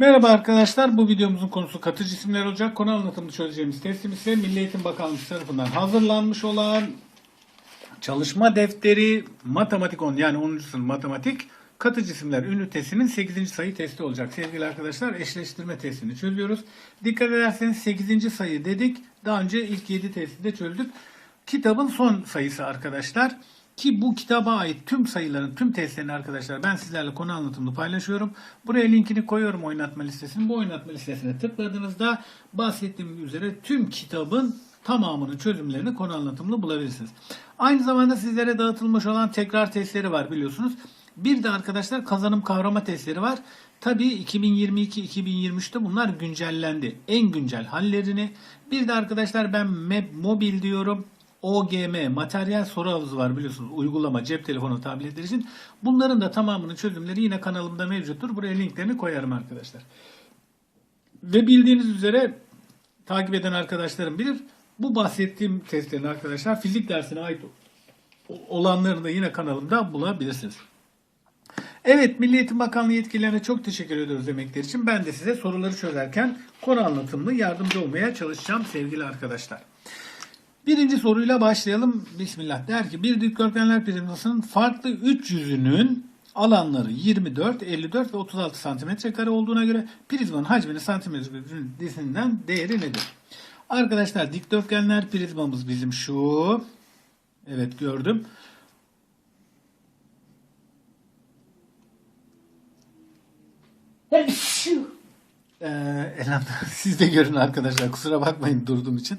Merhaba arkadaşlar. Bu videomuzun konusu katı cisimler olacak. Konu anlatımını çözeceğimiz testim ise Milli Eğitim Bakanlığı tarafından hazırlanmış olan çalışma defteri matematik 10 yani 10. sınıf matematik katı cisimler ünitesinin 8. sayı testi olacak. Sevgili arkadaşlar eşleştirme testini çözüyoruz. Dikkat ederseniz 8. sayı dedik. Daha önce ilk 7 testi de çözdük. Kitabın son sayısı arkadaşlar. Ki bu kitaba ait tüm sayıların, tüm testlerini arkadaşlar ben sizlerle konu anlatımını paylaşıyorum. Buraya linkini koyuyorum oynatma listesinin. Bu oynatma listesine tıkladığınızda bahsettiğim üzere tüm kitabın tamamının çözümlerini konu anlatımlı bulabilirsiniz. Aynı zamanda sizlere dağıtılmış olan tekrar testleri var biliyorsunuz. Bir de arkadaşlar kazanım kavrama testleri var. Tabii 2022-2023'te bunlar güncellendi. En güncel hallerini. Bir de arkadaşlar ben mobil diyorum. OGM materyal soru havuzu var biliyorsunuz. Uygulama, cep telefonu, tabletler için. Bunların da tamamının çözümleri yine kanalımda mevcuttur. Buraya linklerini koyarım arkadaşlar. Ve bildiğiniz üzere takip eden arkadaşlarım bilir. Bu bahsettiğim testlerin arkadaşlar fizik dersine ait olanlarını da yine kanalımda bulabilirsiniz. Evet Milli Eğitim Bakanlığı yetkililerine çok teşekkür ediyoruz emekleri için. Ben de size soruları çözerken konu anlatımlı yardımcı olmaya çalışacağım sevgili arkadaşlar. Birinci soruyla başlayalım. Bismillah. Der ki bir dikdörtgenler prizmasının farklı üç yüzünün alanları 24, 54 ve 36 santimetre kare olduğuna göre prizmanın hacminin santimetresinden değeri nedir? Arkadaşlar dikdörtgenler prizmamız bizim şu. Evet gördüm. Ee, elhamdülillah. Siz de görün arkadaşlar. Kusura bakmayın durduğum için.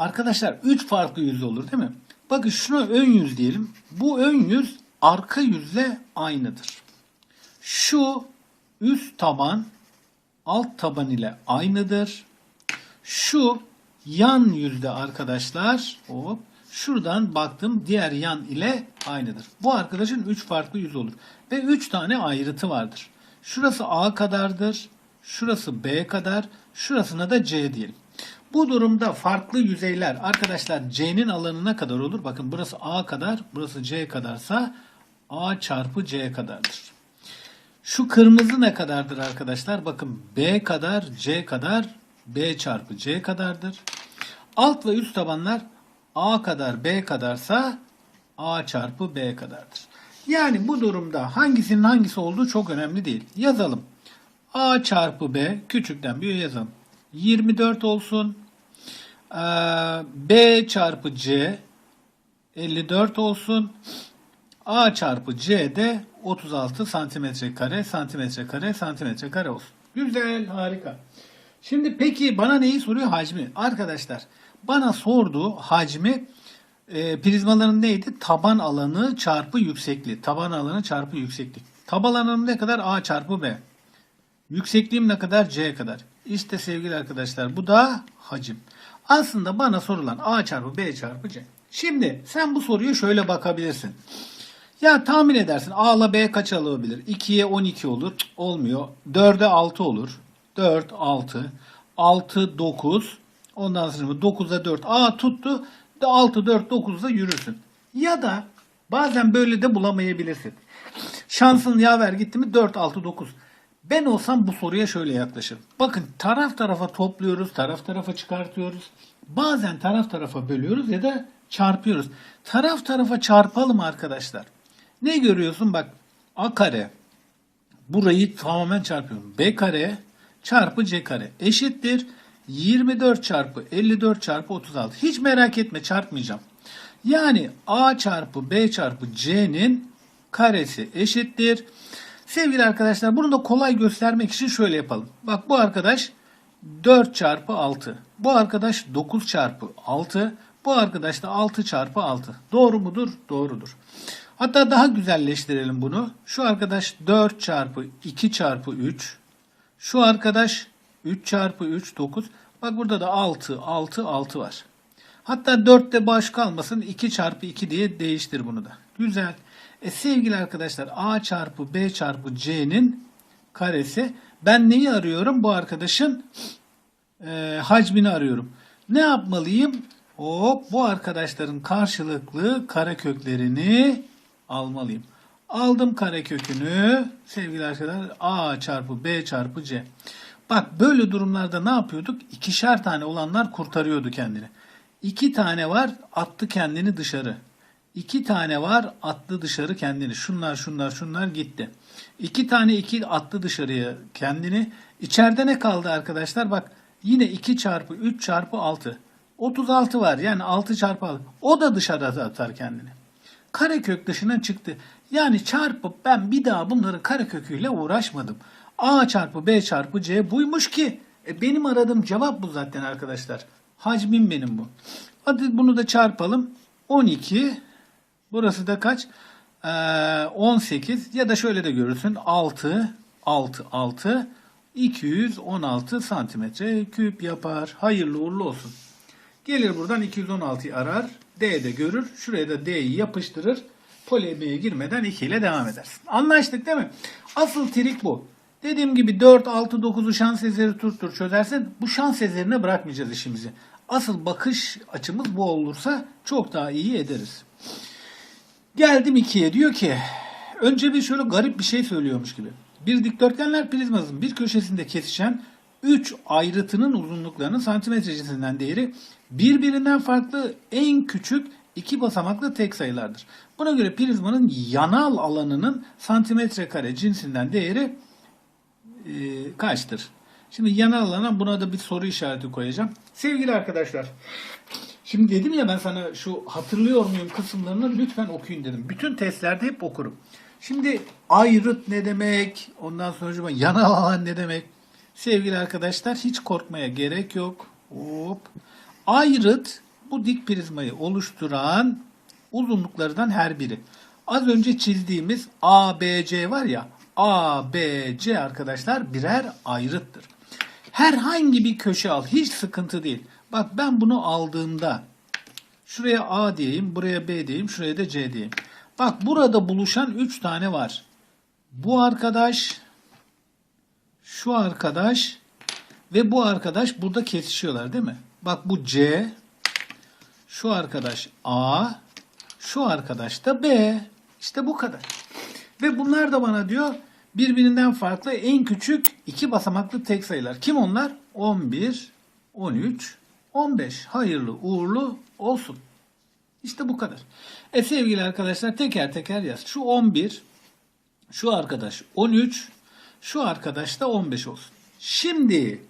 Arkadaşlar 3 farklı yüz olur değil mi? Bakın şuna ön yüz diyelim. Bu ön yüz arka yüzle aynıdır. Şu üst taban alt taban ile aynıdır. Şu yan yüzde arkadaşlar hop şuradan baktım diğer yan ile aynıdır. Bu arkadaşın 3 farklı yüz olur. Ve 3 tane ayrıtı vardır. Şurası A kadardır. Şurası B kadar. Şurasına da C diyelim. Bu durumda farklı yüzeyler arkadaşlar C'nin alanına kadar olur. Bakın burası A kadar, burası C kadarsa A çarpı C kadardır. Şu kırmızı ne kadardır arkadaşlar? Bakın B kadar, C kadar, B çarpı C kadardır. Alt ve üst tabanlar A kadar, B kadarsa A çarpı B kadardır. Yani bu durumda hangisinin hangisi olduğu çok önemli değil. Yazalım. A çarpı B küçükten büyüğe yazalım. 24 olsun. Ee, B çarpı C 54 olsun. A çarpı C de 36 santimetre kare, santimetre kare, santimetre kare olsun. Güzel, harika. Şimdi peki bana neyi soruyor? Hacmi. Arkadaşlar bana sorduğu hacmi e, prizmaların neydi? Taban alanı çarpı yüksekliği. Taban alanı çarpı yükseklik. Taban alanı ne kadar? A çarpı B. Yüksekliğim ne kadar? C kadar. İşte sevgili arkadaşlar bu da hacim. Aslında bana sorulan A çarpı B çarpı C. Şimdi sen bu soruya şöyle bakabilirsin. Ya tahmin edersin A ile B kaç alabilir? 2'ye 12 olur. Cık, olmuyor. 4'e 6 olur. 4, 6. 6, 9. Ondan sonra 9'a 4. A tuttu. 6, 4, 9'da yürürsün. Ya da bazen böyle de bulamayabilirsin. Şansın yaver gitti mi 4, 6, 9. Ben olsam bu soruya şöyle yaklaşırım. Bakın taraf tarafa topluyoruz, taraf tarafa çıkartıyoruz. Bazen taraf tarafa bölüyoruz ya da çarpıyoruz. Taraf tarafa çarpalım arkadaşlar. Ne görüyorsun? Bak A kare. Burayı tamamen çarpıyorum. B kare çarpı C kare eşittir. 24 çarpı 54 çarpı 36. Hiç merak etme çarpmayacağım. Yani A çarpı B çarpı C'nin karesi eşittir. Sevgili arkadaşlar bunu da kolay göstermek için şöyle yapalım. Bak bu arkadaş 4 çarpı 6. Bu arkadaş 9 çarpı 6. Bu arkadaş da 6 çarpı 6. Doğru mudur? Doğrudur. Hatta daha güzelleştirelim bunu. Şu arkadaş 4 çarpı 2 çarpı 3. Şu arkadaş 3 çarpı 3 9. Bak burada da 6 6 6 var. Hatta 4'te baş kalmasın 2 çarpı 2 diye değiştir bunu da. Güzel. E sevgili arkadaşlar A çarpı B çarpı C'nin karesi. Ben neyi arıyorum? Bu arkadaşın e, hacmini arıyorum. Ne yapmalıyım? Hop bu arkadaşların karşılıklı kareköklerini almalıyım. Aldım karekökünü sevgili arkadaşlar a çarpı b çarpı c. Bak böyle durumlarda ne yapıyorduk? İkişer tane olanlar kurtarıyordu kendini. İki tane var attı kendini dışarı. İki tane var attı dışarı kendini. Şunlar şunlar şunlar gitti. İki tane iki attı dışarıya kendini. İçeride ne kaldı arkadaşlar? Bak yine 2 çarpı 3 çarpı 6. 36 var yani 6 çarpı 6. O da dışarı atar kendini. Karekök dışına çıktı. Yani çarpıp ben bir daha bunları kareköküyle uğraşmadım. A çarpı B çarpı C buymuş ki. E benim aradığım cevap bu zaten arkadaşlar. Hacmim benim bu. Hadi bunu da çarpalım. 12. Burası da kaç? Ee, 18 ya da şöyle de görürsün. 6, 6, 6, 216 santimetre küp yapar. Hayırlı uğurlu olsun. Gelir buradan 216'yı arar. D de görür. Şuraya da D'yi yapıştırır. Polemiğe girmeden 2 ile devam edersin. Anlaştık değil mi? Asıl trik bu. Dediğim gibi 4, 6, 9'u şans eseri tuttur çözersen bu şans eserine bırakmayacağız işimizi. Asıl bakış açımız bu olursa çok daha iyi ederiz. Geldim 2'ye diyor ki önce bir şöyle garip bir şey söylüyormuş gibi. Bir dikdörtgenler prizmasının bir köşesinde kesişen 3 ayrıtının uzunluklarının santimetre cinsinden değeri birbirinden farklı en küçük iki basamaklı tek sayılardır. Buna göre prizmanın yanal alanının santimetre kare cinsinden değeri e, kaçtır? Şimdi yanal alana buna da bir soru işareti koyacağım. Sevgili arkadaşlar, şimdi dedim ya ben sana şu hatırlıyor muyum kısımlarını lütfen okuyun dedim. Bütün testlerde hep okurum. Şimdi ayrıt ne demek? Ondan sonra yanal alan ne demek? Sevgili arkadaşlar hiç korkmaya gerek yok. Hop. Ayrıt bu dik prizmayı oluşturan uzunluklardan her biri. Az önce çizdiğimiz ABC var ya ABC arkadaşlar birer ayrıttır. Herhangi bir köşe al hiç sıkıntı değil. Bak ben bunu aldığımda şuraya A diyeyim, buraya B diyeyim, şuraya da C diyeyim. Bak burada buluşan 3 tane var. Bu arkadaş, şu arkadaş ve bu arkadaş burada kesişiyorlar değil mi? Bak bu C, şu arkadaş A, şu arkadaş da B. İşte bu kadar. Ve bunlar da bana diyor birbirinden farklı en küçük iki basamaklı tek sayılar. Kim onlar? 11, 13, 15. Hayırlı uğurlu olsun. İşte bu kadar. E sevgili arkadaşlar teker teker yaz. Şu 11, şu arkadaş 13, şu arkadaş da 15 olsun. Şimdi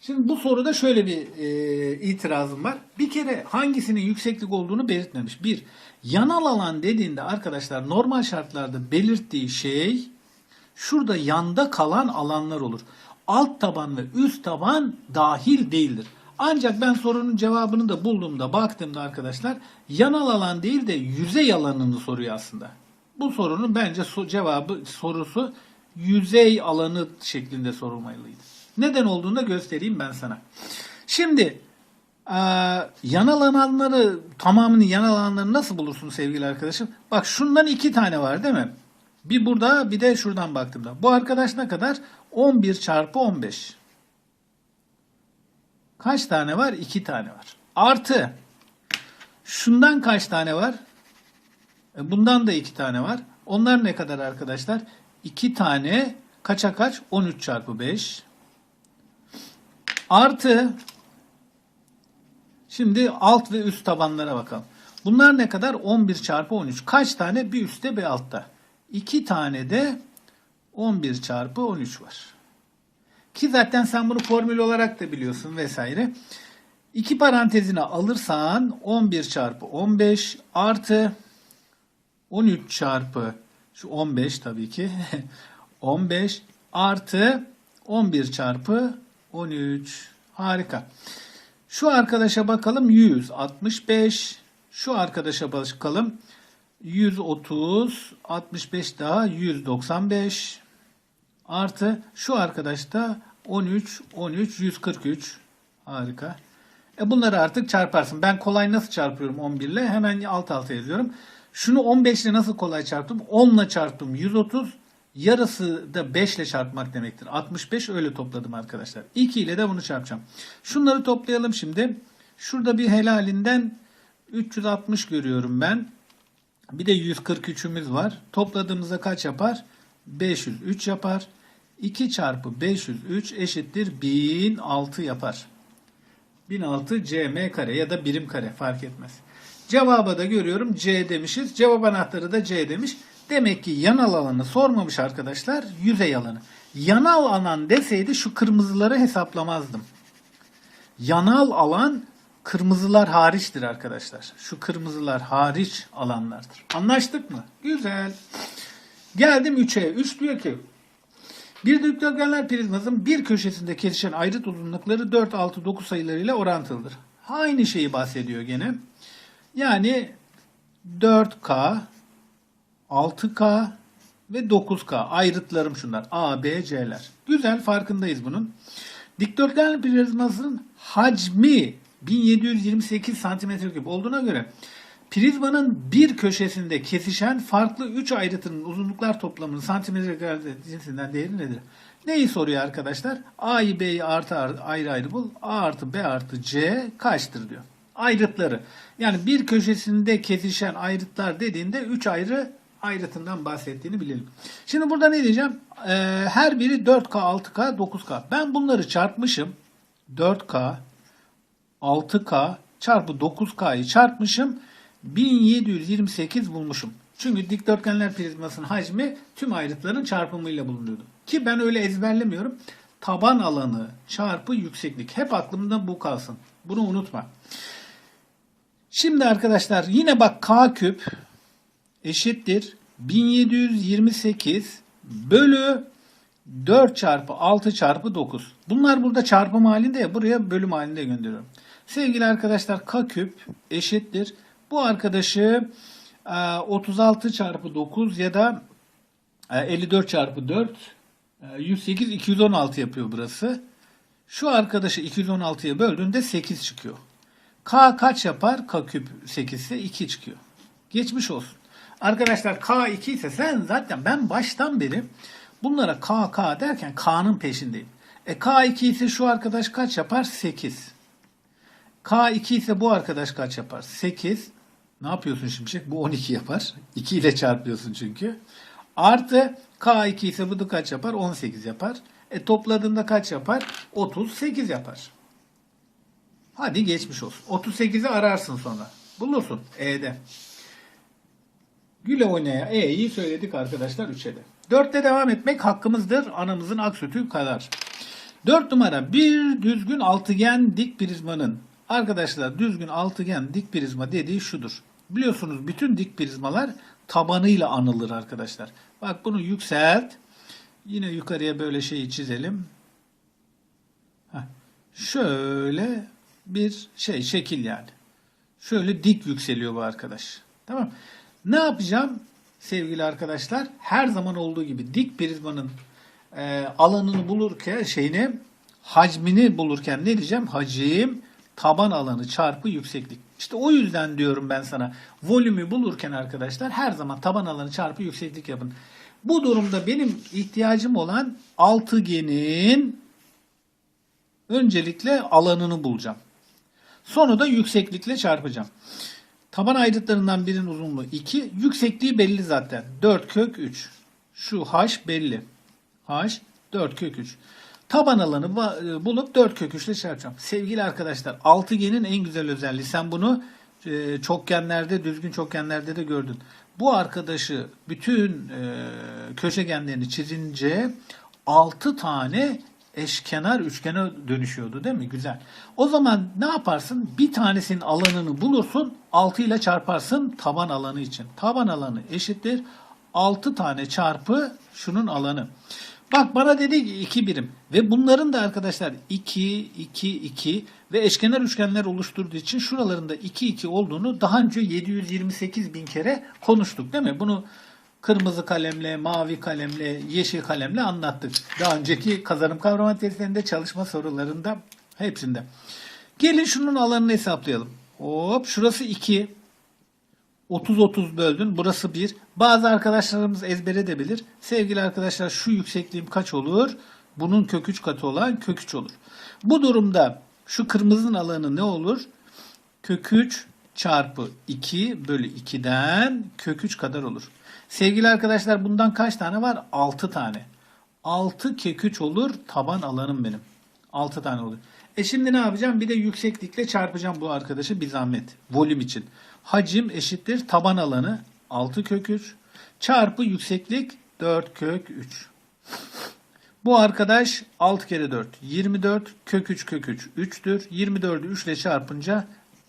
Şimdi bu soruda şöyle bir e, itirazım var. Bir kere hangisinin yükseklik olduğunu belirtmemiş. Bir, yanal alan dediğinde arkadaşlar normal şartlarda belirttiği şey şurada yanda kalan alanlar olur. Alt taban ve üst taban dahil değildir. Ancak ben sorunun cevabını da bulduğumda baktığımda arkadaşlar yanal alan değil de yüzey alanını soruyor aslında. Bu sorunun bence cevabı sorusu yüzey alanı şeklinde sorulmalıydı. Neden olduğunu da göstereyim ben sana. Şimdi e, yanal alanları tamamını yanal alanları nasıl bulursun sevgili arkadaşım? Bak şundan iki tane var değil mi? Bir burada bir de şuradan baktığımda. Bu arkadaş ne kadar? 11 çarpı 15. Kaç tane var? 2 tane var. Artı şundan kaç tane var? E, Bundan da 2 tane var. Onlar ne kadar arkadaşlar? 2 tane kaça kaç? 13 çarpı 5. Artı şimdi alt ve üst tabanlara bakalım. Bunlar ne kadar? 11 çarpı 13. Kaç tane? Bir üstte bir altta. 2 tane de 11 çarpı 13 var. Ki zaten sen bunu formül olarak da biliyorsun vesaire. İki parantezine alırsan 11 çarpı 15 artı 13 çarpı şu 15 tabii ki. 15 artı 11 çarpı 13 harika. Şu arkadaşa bakalım 165 şu arkadaşa bakalım 130 65 daha 195 Artı şu arkadaşta 13, 13, 143. Harika. E bunları artık çarparsın. Ben kolay nasıl çarpıyorum 11 ile? Hemen alt alta yazıyorum. Şunu 15 ile nasıl kolay çarptım? 10 ile çarptım 130. Yarısı da 5 ile çarpmak demektir. 65 öyle topladım arkadaşlar. 2 ile de bunu çarpacağım. Şunları toplayalım şimdi. Şurada bir helalinden 360 görüyorum ben. Bir de 143'ümüz var. Topladığımızda kaç yapar? 503 yapar. 2 çarpı 503 eşittir 1006 yapar. 1006 cm kare ya da birim kare fark etmez. Cevaba da görüyorum C demişiz. Cevap anahtarı da C demiş. Demek ki yanal alanı sormamış arkadaşlar. Yüzey alanı. Yanal alan deseydi şu kırmızıları hesaplamazdım. Yanal alan kırmızılar hariçtir arkadaşlar. Şu kırmızılar hariç alanlardır. Anlaştık mı? Güzel. Geldim 3'e. 3 diyor ki bir dikdörtgenler prizmasının bir köşesinde kesişen ayrıt uzunlukları 4, 6, 9 sayılarıyla orantılıdır. Aynı şeyi bahsediyor gene. Yani 4K, 6K ve 9K ayrıtlarım şunlar. A, B, C'ler. Güzel farkındayız bunun. Dikdörtgen prizmasının hacmi 1728 cm3 olduğuna göre prizmanın bir köşesinde kesişen farklı 3 ayrıtının uzunluklar toplamının santimetre cinsinden değeri nedir? Neyi soruyor arkadaşlar? A'yı B'yi artı artı ayrı ayrı bul. A artı B artı C kaçtır diyor. Ayrıtları. Yani bir köşesinde kesişen ayrıtlar dediğinde 3 ayrı ayrıtından bahsettiğini bilelim. Şimdi burada ne diyeceğim? Ee, her biri 4K, 6K, 9K. Ben bunları çarpmışım. 4K, 6K çarpı 9K'yı çarpmışım. 1728 bulmuşum. Çünkü dikdörtgenler prizmasının hacmi tüm ayrıtların çarpımıyla bulunuyordu. Ki ben öyle ezberlemiyorum. Taban alanı çarpı yükseklik. Hep aklımda bu kalsın. Bunu unutma. Şimdi arkadaşlar yine bak k küp eşittir 1728 bölü 4 çarpı 6 çarpı 9. Bunlar burada çarpım halinde ya buraya bölüm halinde gönderiyorum. Sevgili arkadaşlar k küp eşittir. Bu arkadaşı e, 36 çarpı 9 ya da e, 54 çarpı 4 e, 108 216 yapıyor burası. Şu arkadaşı 216'ya böldüğünde 8 çıkıyor. K kaç yapar? K küp 8 ise 2 çıkıyor. Geçmiş olsun. Arkadaşlar K 2 ise sen zaten ben baştan beri bunlara K K derken K'nın peşindeyim. E K 2 ise şu arkadaş kaç yapar? 8. K 2 ise bu arkadaş kaç yapar? 8. Ne yapıyorsun Şimşek? Bu 12 yapar. 2 ile çarpıyorsun çünkü. Artı K2 ise bu da kaç yapar? 18 yapar. E topladığında kaç yapar? 38 yapar. Hadi geçmiş olsun. 38'i ararsın sonra. Bulursun E'de. Güle oynaya E'yi söyledik arkadaşlar 3'e de. 4'te devam etmek hakkımızdır. Anamızın ak sütü kadar. 4 numara bir düzgün altıgen dik prizmanın arkadaşlar düzgün altıgen dik prizma dediği şudur. Biliyorsunuz bütün dik prizmalar tabanıyla anılır arkadaşlar. Bak bunu yükselt. Yine yukarıya böyle şeyi çizelim. Heh. Şöyle bir şey şekil yani. Şöyle dik yükseliyor bu arkadaş. Tamam. Ne yapacağım sevgili arkadaşlar? Her zaman olduğu gibi dik prizmanın e, alanını bulurken şeyini hacmini bulurken ne diyeceğim? Hacim taban alanı çarpı yükseklik. İşte o yüzden diyorum ben sana volümü bulurken arkadaşlar her zaman taban alanı çarpı yükseklik yapın. Bu durumda benim ihtiyacım olan altıgenin öncelikle alanını bulacağım. Sonra da yükseklikle çarpacağım. Taban ayrıtlarından birinin uzunluğu 2. Yüksekliği belli zaten. 4 kök 3. Şu h belli. h 4 kök 3. Taban alanı ba- bulup 4 kök 3 ile çarpacağım. Sevgili arkadaşlar altıgenin en güzel özelliği. Sen bunu e, çokgenlerde, düzgün çokgenlerde de gördün. Bu arkadaşı bütün e, köşegenlerini çizince 6 tane eşkenar üçgene dönüşüyordu değil mi? Güzel. O zaman ne yaparsın? Bir tanesinin alanını bulursun, 6 ile çarparsın taban alanı için. Taban alanı eşittir 6 tane çarpı şunun alanı. Bak bana dedi ki 2 birim ve bunların da arkadaşlar 2, 2, 2 ve eşkenar üçgenler oluşturduğu için şuralarında 2, 2 olduğunu daha önce 728 bin kere konuştuk değil mi? Bunu kırmızı kalemle, mavi kalemle, yeşil kalemle anlattık. Daha önceki kazanım kavram testlerinde, çalışma sorularında hepsinde. Gelin şunun alanını hesaplayalım. Hop şurası 2. 30-30 böldün. Burası 1. Bazı arkadaşlarımız ezbere de bilir. Sevgili arkadaşlar şu yüksekliğim kaç olur? Bunun kök 3 katı olan kök 3 olur. Bu durumda şu kırmızının alanı ne olur? Kök 3 çarpı 2 bölü 2'den kök 3 kadar olur. Sevgili arkadaşlar bundan kaç tane var? 6 tane. 6 kök 3 olur taban alanım benim. 6 tane olur. E şimdi ne yapacağım? Bir de yükseklikle çarpacağım bu arkadaşı bir zahmet. Volüm için. Hacim eşittir taban alanı 6 kök 3 çarpı yükseklik 4 kök 3. Bu arkadaş 6 kere 4 24 kök 3 kök 3 3'tür. 24'ü 3 ile çarpınca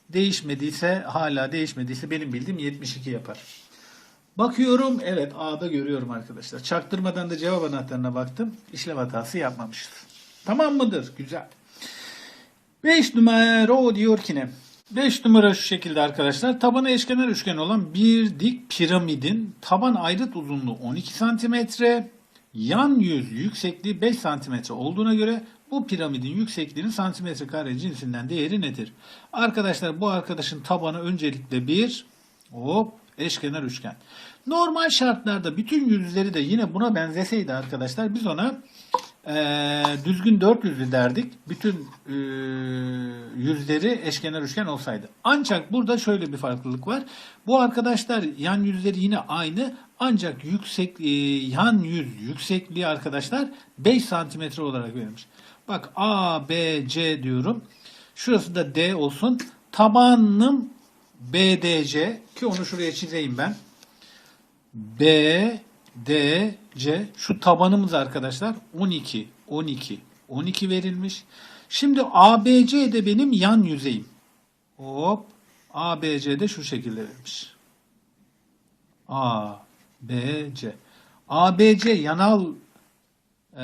değişmediyse hala değişmediyse benim bildiğim 72 yapar. Bakıyorum evet A'da görüyorum arkadaşlar. Çaktırmadan da cevap anahtarına baktım. İşlem hatası yapmamışız. Tamam mıdır? Güzel. 5 numara diyor ki ne? 5 numara şu şekilde arkadaşlar. Tabanı eşkenar üçgen olan bir dik piramidin taban ayrıt uzunluğu 12 santimetre, yan yüz yüksekliği 5 santimetre olduğuna göre bu piramidin yüksekliğinin santimetre kare cinsinden değeri nedir? Arkadaşlar bu arkadaşın tabanı öncelikle bir hop eşkenar üçgen. Normal şartlarda bütün yüzleri de yine buna benzeseydi arkadaşlar biz ona ee, düzgün dört yüzlü derdik. Bütün e, yüzleri eşkenar üçgen olsaydı. Ancak burada şöyle bir farklılık var. Bu arkadaşlar yan yüzleri yine aynı. Ancak yüksek e, yan yüz yüksekliği arkadaşlar 5 santimetre olarak verilmiş. Bak A, B, C diyorum. Şurası da D olsun. Tabanım BDC ki onu şuraya çizeyim ben. B, D, C şu tabanımız arkadaşlar 12, 12, 12 verilmiş. Şimdi ABC de benim yan yüzeyim. Hop ABC de şu şekilde verilmiş. A, B, C. ABC yanal e,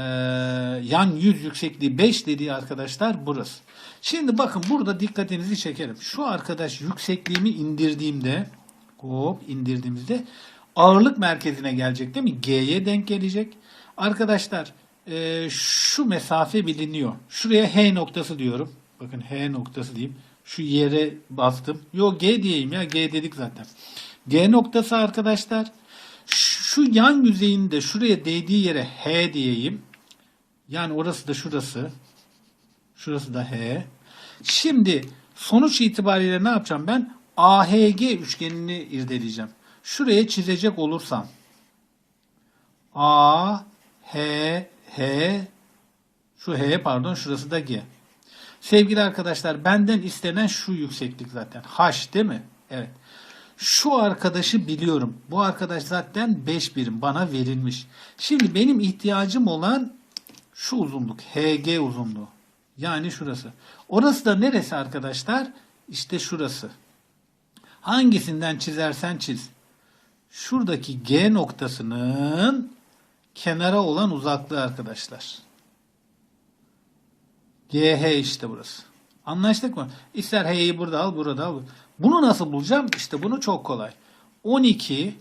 yan yüz yüksekliği 5 dediği arkadaşlar burası. Şimdi bakın burada dikkatinizi çekerim. Şu arkadaş yüksekliğimi indirdiğimde hop indirdiğimizde ağırlık merkezine gelecek değil mi? G'ye denk gelecek. Arkadaşlar e, şu mesafe biliniyor. Şuraya H noktası diyorum. Bakın H noktası diyeyim. Şu yere bastım. Yo G diyeyim ya. G dedik zaten. G noktası arkadaşlar. Şu yan yüzeyinde şuraya değdiği yere H diyeyim. Yani orası da şurası. Şurası da H. Şimdi sonuç itibariyle ne yapacağım ben? AHG üçgenini irdeleyeceğim. Şuraya çizecek olursam A, H, H şu H pardon şurası da G. Sevgili arkadaşlar benden istenen şu yükseklik zaten. H değil mi? Evet. Şu arkadaşı biliyorum. Bu arkadaş zaten 5 birim bana verilmiş. Şimdi benim ihtiyacım olan şu uzunluk. HG uzunluğu. Yani şurası. Orası da neresi arkadaşlar? İşte şurası. Hangisinden çizersen çiz. Şuradaki G noktasının kenara olan uzaklığı arkadaşlar. GH işte burası. Anlaştık mı? İster H'yi burada al, burada al. Bunu nasıl bulacağım? İşte bunu çok kolay. 12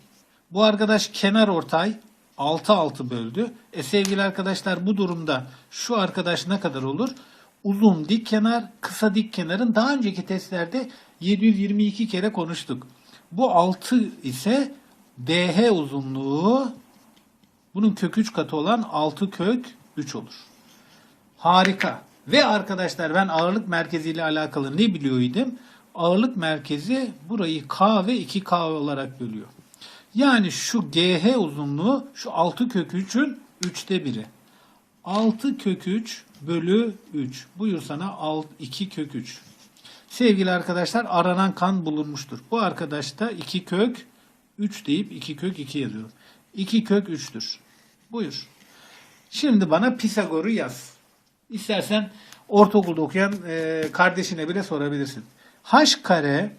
bu arkadaş kenar ortay 6 6 böldü. E sevgili arkadaşlar bu durumda şu arkadaş ne kadar olur? Uzun dik kenar, kısa dik kenarın daha önceki testlerde 722 kere konuştuk. Bu 6 ise DH uzunluğu bunun kök 3 katı olan 6 kök 3 olur. Harika. Ve arkadaşlar ben ağırlık merkezi ile alakalı ne biliyoydum? Ağırlık merkezi burayı K ve 2K olarak bölüyor. Yani şu GH uzunluğu şu 6 kök 3'ün 3'te biri. 6 kök 3 bölü 3. Buyur sana 2 kök 3. Sevgili arkadaşlar aranan kan bulunmuştur. Bu arkadaş da 2 kök 3 deyip 2 kök 2 yazıyorum. 2 kök 3'tür. Buyur. Şimdi bana Pisagor'u yaz. İstersen ortaokulda okuyan e, kardeşine bile sorabilirsin. H kare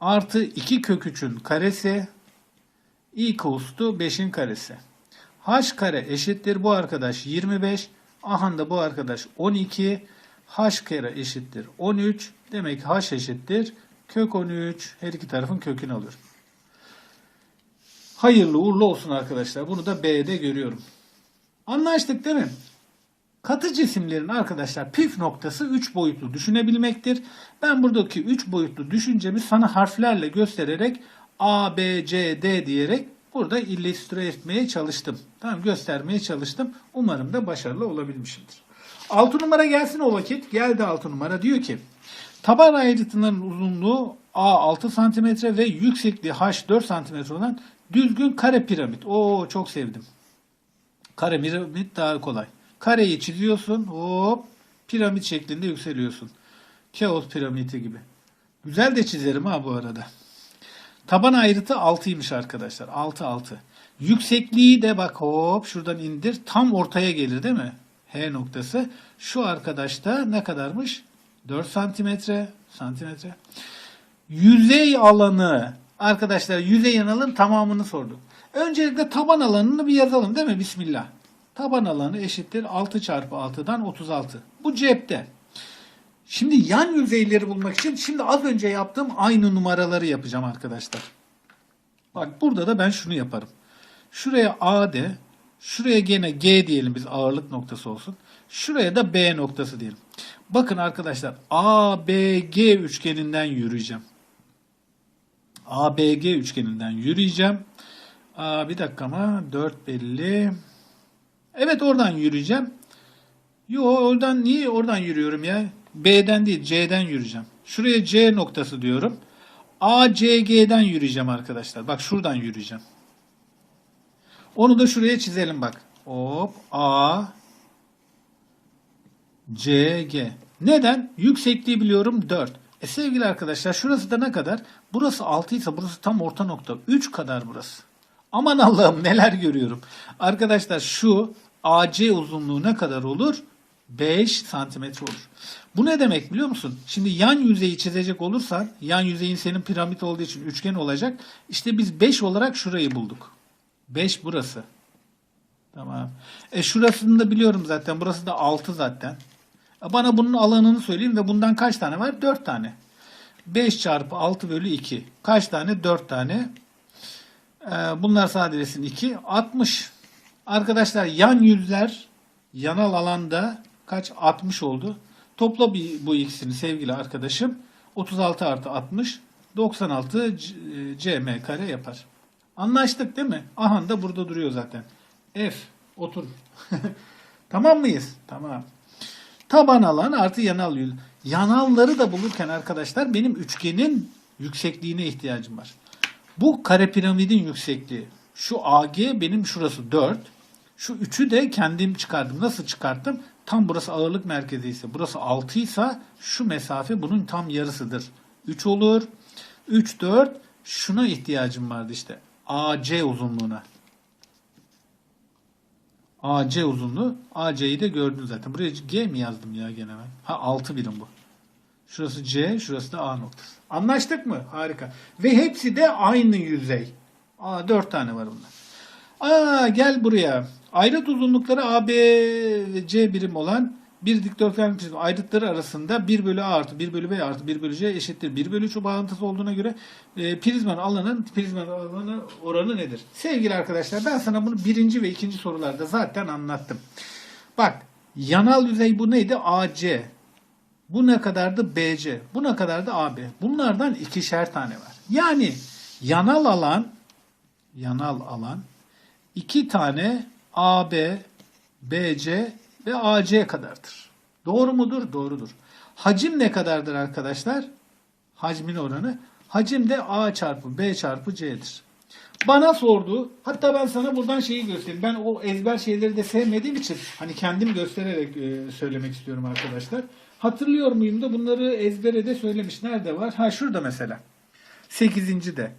artı 2 kök 3'ün karesi equals to 5'in karesi. H kare eşittir bu arkadaş 25. Aha da bu arkadaş 12. H kare eşittir 13. Demek H eşittir kök 13. Her iki tarafın kökünü alıyorum. Hayırlı uğurlu olsun arkadaşlar. Bunu da B'de görüyorum. Anlaştık değil mi? Katı cisimlerin arkadaşlar püf noktası 3 boyutlu düşünebilmektir. Ben buradaki 3 boyutlu düşüncemi sana harflerle göstererek A, B, C, D diyerek burada illüstre etmeye çalıştım. Tamam göstermeye çalıştım. Umarım da başarılı olabilmişimdir. 6 numara gelsin o vakit. Geldi 6 numara. Diyor ki Taban ayrıtının uzunluğu A 6 cm ve yüksekliği H 4 cm olan düzgün kare piramit. Oo çok sevdim. Kare piramit daha kolay. Kareyi çiziyorsun. Hop piramit şeklinde yükseliyorsun. Keops piramidi gibi. Güzel de çizerim ha bu arada. Taban ayrıtı 6'ymış arkadaşlar. 6 6. Yüksekliği de bak hop şuradan indir. Tam ortaya gelir değil mi? H noktası. Şu arkadaşta ne kadarmış? 4 santimetre. Santimetre. Yüzey alanı. Arkadaşlar yüzey alanın tamamını sorduk. Öncelikle taban alanını bir yazalım değil mi? Bismillah. Taban alanı eşittir 6 çarpı 6'dan 36. Bu cepte. Şimdi yan yüzeyleri bulmak için şimdi az önce yaptığım aynı numaraları yapacağım arkadaşlar. Bak burada da ben şunu yaparım. Şuraya A de, şuraya gene G diyelim biz ağırlık noktası olsun. Şuraya da B noktası diyelim. Bakın arkadaşlar ABG üçgeninden yürüyeceğim. ABG üçgeninden yürüyeceğim. Aa, bir dakika ama 4 belli. Evet oradan yürüyeceğim. Yo oradan niye oradan yürüyorum ya? B'den değil C'den yürüyeceğim. Şuraya C noktası diyorum. ACG'den yürüyeceğim arkadaşlar. Bak şuradan yürüyeceğim. Onu da şuraya çizelim bak. Hop A C G. Neden? Yüksekliği biliyorum 4. E sevgili arkadaşlar şurası da ne kadar? Burası 6 ise burası tam orta nokta. 3 kadar burası. Aman Allah'ım neler görüyorum. Arkadaşlar şu AC uzunluğu ne kadar olur? 5 santimetre olur. Bu ne demek biliyor musun? Şimdi yan yüzeyi çizecek olursan yan yüzeyin senin piramit olduğu için üçgen olacak. İşte biz 5 olarak şurayı bulduk. 5 burası. Tamam. E şurasını da biliyorum zaten. Burası da 6 zaten. Bana bunun alanını söyleyin ve bundan kaç tane var? 4 tane. 5 çarpı 6 bölü 2. Kaç tane? 4 tane. Ee, bunlar sadelesin 2. 60. Arkadaşlar yan yüzler yanal alanda kaç? 60 oldu. Topla bu ikisini sevgili arkadaşım. 36 artı 60. 96 C- e, cm kare yapar. Anlaştık değil mi? Aha da burada duruyor zaten. F. Otur. tamam mıyız? Tamam. Taban alan artı yanal yüz. Yanalları da bulurken arkadaşlar benim üçgenin yüksekliğine ihtiyacım var. Bu kare piramidin yüksekliği. Şu AG benim şurası 4. Şu 3'ü de kendim çıkardım. Nasıl çıkarttım? Tam burası ağırlık merkezi ise burası 6 ise şu mesafe bunun tam yarısıdır. 3 olur. 3 4 şuna ihtiyacım vardı işte. AC uzunluğuna. AC uzunluğu. AC'yi de gördün zaten. Buraya G mi yazdım ya gene ben? Ha 6 birim bu. Şurası C, şurası da A noktası. Anlaştık mı? Harika. Ve hepsi de aynı yüzey. Aa, 4 tane var bunlar. Aa, gel buraya. Ayrıt uzunlukları AB ve C birim olan bir dikdörtgen çizim ayrıtları arasında 1 bölü A artı 1 bölü B artı 1 bölü C eşittir. 1 bölü 3 bağıntısı olduğuna göre e, prizmanın alanın prizmanın alanı oranı nedir? Sevgili arkadaşlar ben sana bunu birinci ve ikinci sorularda zaten anlattım. Bak yanal yüzey bu neydi? AC. Bu ne kadardı? BC. Bu ne kadardı? AB. Bunlardan ikişer tane var. Yani yanal alan yanal alan iki tane AB, BC ve AC kadardır. Doğru mudur? Doğrudur. Hacim ne kadardır arkadaşlar? Hacmin oranı. Hacim de A çarpı B çarpı C'dir. Bana sordu. Hatta ben sana buradan şeyi göstereyim. Ben o ezber şeyleri de sevmediğim için hani kendim göstererek e, söylemek istiyorum arkadaşlar. Hatırlıyor muyum da bunları ezbere de söylemiş. Nerede var? Ha şurada mesela. 8. de.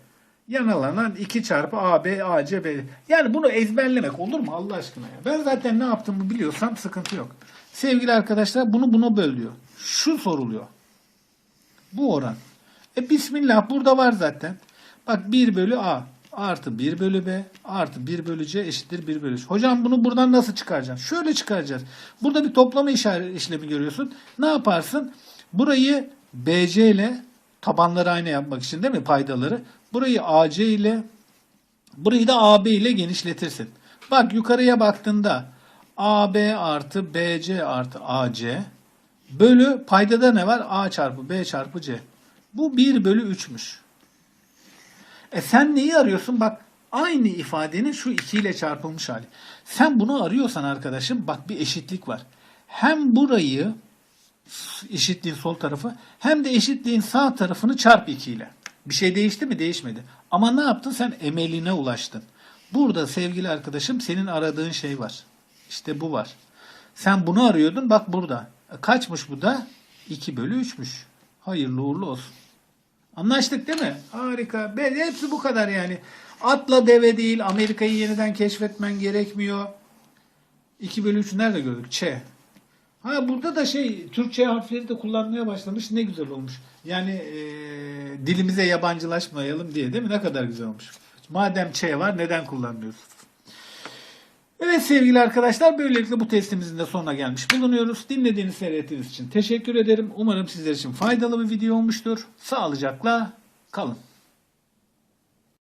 Yanal alan 2 çarpı AB, AC, B. Yani bunu ezberlemek olur mu Allah aşkına ya? Ben zaten ne yaptığımı biliyorsam sıkıntı yok. Sevgili arkadaşlar bunu buna bölüyor. Şu soruluyor. Bu oran. E bismillah burada var zaten. Bak 1 bölü A artı 1 bölü B artı 1 bölü C eşittir 1 bölü C. Hocam bunu buradan nasıl çıkaracaksın? Şöyle çıkaracağız. Burada bir toplama işlemi görüyorsun. Ne yaparsın? Burayı BC ile tabanları aynı yapmak için değil mi paydaları? Burayı AC ile burayı da AB ile genişletirsin. Bak yukarıya baktığında AB artı BC artı AC bölü paydada ne var? A çarpı B çarpı C. Bu 1 bölü 3'müş. E sen neyi arıyorsun? Bak aynı ifadenin şu 2 ile çarpılmış hali. Sen bunu arıyorsan arkadaşım bak bir eşitlik var. Hem burayı eşitliğin sol tarafı hem de eşitliğin sağ tarafını çarp 2 ile. Bir şey değişti mi? Değişmedi. Ama ne yaptın? Sen emeline ulaştın. Burada sevgili arkadaşım senin aradığın şey var. İşte bu var. Sen bunu arıyordun bak burada. E, Kaçmış bu da? 2 bölü 3'müş. Hayırlı uğurlu olsun. Anlaştık değil mi? Harika. Hepsi bu kadar yani. Atla deve değil. Amerika'yı yeniden keşfetmen gerekmiyor. 2 bölü 3 nerede gördük? Ç. Ha burada da şey Türkçe harfleri de kullanmaya başlamış. Ne güzel olmuş. Yani e, dilimize yabancılaşmayalım diye değil mi? Ne kadar güzel olmuş. Madem Ç var neden kullanmıyoruz? Evet sevgili arkadaşlar böylelikle bu testimizin de sonuna gelmiş bulunuyoruz. Dinlediğiniz seyrettiğiniz için teşekkür ederim. Umarım sizler için faydalı bir video olmuştur. Sağlıcakla kalın.